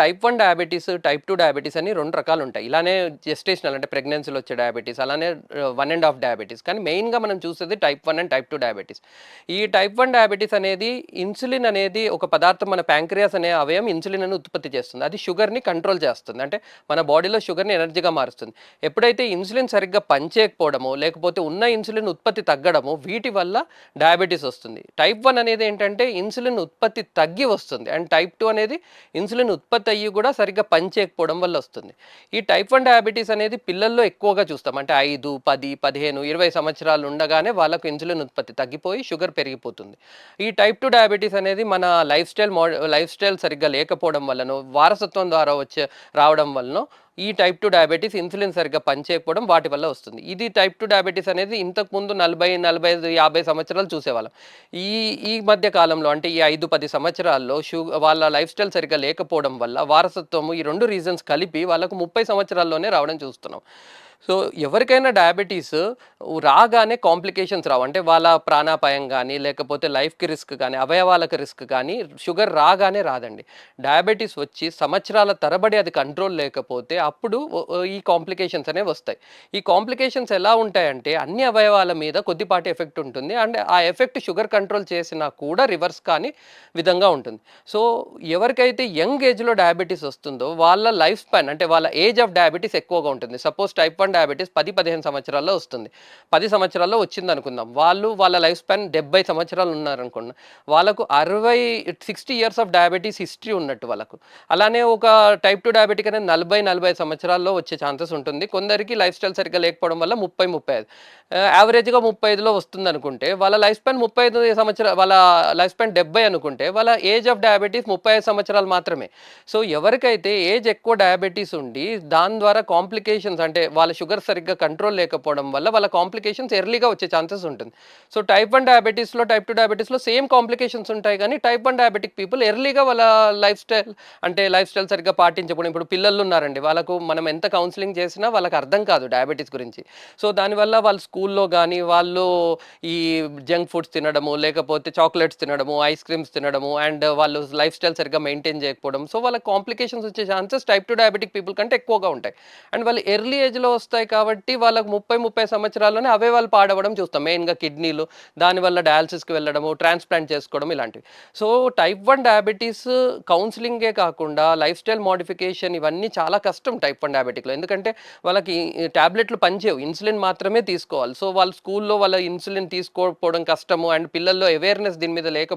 Type one diabetes type two diabetes అని రెండు రకాలు ఉంటాయి. ఇలానే జెస్టేషనల్ అంటే ప్రెగ్నెన్సీలో వచ్చే డయాబెటీస్ అలానే వన్ అండ్ హాఫ్ డయాబెటీస్ కానీ మెయిన్గా మనం చూసేది type one and type two diabetes ఈ టైప్ వన్ డయాబెటీస్ అనేది ఇన్సులిన్ అనేది ఒక పదార్థం మన ప్యాంక్రియాస్ అనే అవయం ఇన్సులిన్ అని ఉత్పత్తి చేస్తుంది. అది షుగర్ని కంట్రోల్ చేస్తుంది. అంటే మన బాడీలో షుగర్ని ఎనర్జీగా మారుస్తుంది. ఎప్పుడైతే ఇన్సులిన్ సరిగ్గా పనిచేయకపోవడము లేకపోతే ఉన్న ఇన్సులిన్ ఉత్పత్తి తగ్గడము వీటి వల్ల డయాబెటీస్ వస్తుంది. టైప్ వన్ అనేది ఏంటంటే ఇన్సులిన్ ఉత్పత్తి తగ్గి వస్తుంది. అండ్ టైప్ టూ అనేది ఇన్సులిన్ ఉత్పత్తి అయ్యి కూడా సరిగ్గా పనిచేయకపోవడం వల్ల వస్తుంది. ఈ టైప్ వన్ డయాబెటీస్ అనేది పిల్లల్లో ఎక్కువగా చూస్తాం. అంటే ఐదు పది పదిహేను ఇరవై సంవత్సరాలు ఉండగానే వాళ్ళకు ఇన్సులిన్ ఉత్పత్తి తగ్గిపోయి షుగర్ పెరిగిపోతుంది. ఈ టైప్ టూ డయాబెటీస్ అనేది మన లైఫ్ స్టైల్ మోడ లైఫ్ స్టైల్ సరిగ్గా లేకపోవడం వల్లనో వారసత్వం ద్వారా వచ్చే రావడం వలన ఈ టైప్ టూ డయాబెటీస్ ఇన్సులిన్ సరిగ్గా పనిచేయకపోవడం వాటి వల్ల వస్తుంది. ఇది టైప్ టూ డయాబెటీస్ అనేది ఇంతకు ముందు నలభై నలభై ఐదు యాభై సంవత్సరాలు చూసేవాళ్ళం. ఈ ఈ మధ్య కాలంలో అంటే ఈ ఐదు పది సంవత్సరాల్లో షూ వాళ్ళ లైఫ్ స్టైల్ సరిగ్గా లేకపోవడం వల్ల వారసత్వము ఈ రెండు రీజన్స్ కలిపి వాళ్ళకు ముప్పై సంవత్సరాల్లోనే రావడం చూస్తున్నాం. సో ఎవరికైనా డయాబెటీస్ రాగానే కాంప్లికేషన్స్ రావు. అంటే వాళ్ళ ప్రాణాపాయం కానీ లేకపోతే లైఫ్కి రిస్క్ కానీ అవయవాలకు రిస్క్ కానీ షుగర్ రాగానే రాదండి. డయాబెటీస్ వచ్చి సంవత్సరాల తరబడి అది కంట్రోల్ లేకపోతే అప్పుడు ఈ కాంప్లికేషన్స్ అనేవి వస్తాయి. ఈ కాంప్లికేషన్స్ ఎలా ఉంటాయంటే అన్ని అవయవాల మీద కొద్దిపాటి ఎఫెక్ట్ ఉంటుంది. అండ్ ఆ ఎఫెక్ట్ షుగర్ కంట్రోల్ చేసినా కూడా రివర్స్ కానీ విధంగా ఉంటుంది. సో ఎవరికైతే యంగ్ ఏజ్లో డయాబెటీస్ వస్తుందో వాళ్ళ లైఫ్ స్పాన్ అంటే వాళ్ళ ఏజ్ ఆఫ్ డయాబెటీస్ ఎక్కువగా ఉంటుంది. సపోజ్ టైప్ వన్ డయాబెటీస్ పది పదిహేను సంవత్సరాల్లో వస్తుంది. పది సంవత్సరాల్లో వచ్చింది అనుకుందాం వాళ్ళు వాళ్ళ లైఫ్ స్పాన్ డెబ్బై సంవత్సరాలు ఉన్నారనుకున్నాం వాళ్ళకు అరవై sixty years of diabetes history ఉన్నట్టు వాళ్ళకు. అలానే ఒక టైప్ టూ డయాబెటిక్ అనేది నలభై నలభై సంవత్సరాల్లో వచ్చే ఛాన్సెస్ ఉంటుంది. కొందరికి లైఫ్ స్టైల్ సరిగ్గా లేకపోవడం వల్ల ముప్పై ముప్పై ఐదు. యావరేజ్గా ముప్పై ఐదులో వస్తుంది అనుకుంటే వాళ్ళ లైఫ్ స్పాన్ ముప్పై ఐదు సంవత్సరాలు వాళ్ళ లైఫ్ స్పాన్ డెబ్బై అనుకుంటే వాళ్ళ ఏజ్ ఆఫ్ డయాబెటీస్ ముప్పై ఐదు సంవత్సరాలు మాత్రమే. సో ఎవరికైతే ఏజ్ ఎక్కువ డయాబెటీస్ ఉండి దాని ద్వారా కాంప్లికేషన్స్ అంటే వాళ్ళ షుగర్ సరిగ్గా కంట్రోల్ లేకపోవడం వల్ల వాళ్ళ కాంప్లికేషన్స్ ఎర్లీగా వచ్చే ఛాన్సెస్ ఉంటుంది. సో టైప్ వన్ డయాబెటీస్లో టైప్ టూ డయాబెటీస్లో సేమ్ కాంప్లికేషన్స్ ఉంటాయి కానీ టైప్ వన్ డయాబెటిక్ పీపుల్ ఎర్లీగా వాళ్ళ లైఫ్ స్టైల్ అంటే లైఫ్ స్టైల్ సరిగ్గా పాటించకపోవడం. ఇప్పుడు పిల్లలు ఉన్నారండి వాళ్ళకు మనం ఎంత కౌన్సిలింగ్ చేసినా వాళ్ళకి అర్థం కాదు డయాబెటీస్ గురించి. సో దానివల్ల వాళ్ళు స్కూల్లో కానీ వాళ్ళు ఈ జంక్ ఫుడ్స్ తినడము లేకపోతే చాక్లెట్స్ తినడము ఐస్ క్రీమ్స్ తినడము అండ్ వాళ్ళు లైఫ్ స్టైల్ సరిగ్గా మెయింటైన్ చేయకపోవడం. సో వాళ్ళ కాంప్లికేషన్స్ వచ్చే chances type two diabetic people కంటే ఎక్కువగా ఉంటాయి. అండ్ వాళ్ళు ఎర్లీ ఏజ్లో వస్తాయి కాబట్టి వాళ్ళకు ముప్పై ముప్పై సంవత్సరాల్లోనే అవే వాళ్ళు పాడవడం చూస్తాం. మెయిన్గా కిడ్నీలు దానివల్ల డయాలసిస్కి వెళ్ళడము ట్రాన్స్ప్లాంట్ చేసుకోవడం ఇలాంటివి. సో టైప్ వన్ డయాబెటీస్ కౌన్సిలింగే కాకుండా లైఫ్ స్టైల్ మోడిఫికేషన్ ఇవన్నీ చాలా కష్టం టైప్ వన్ డయాబెటిక్లో. ఎందుకంటే వాళ్ళకి ట్యాబ్లెట్లు పనిచేయవు. ఇన్సులిన్ మాత్రమే తీసుకోవాలి. సో వాళ్ళ స్కూల్లో వాళ్ళ ఇన్సులిన్ తీసుకోకపోవడం కష్టము అండ్ పిల్లల్లో అవేర్నెస్ దీని మీద లేకపోవడం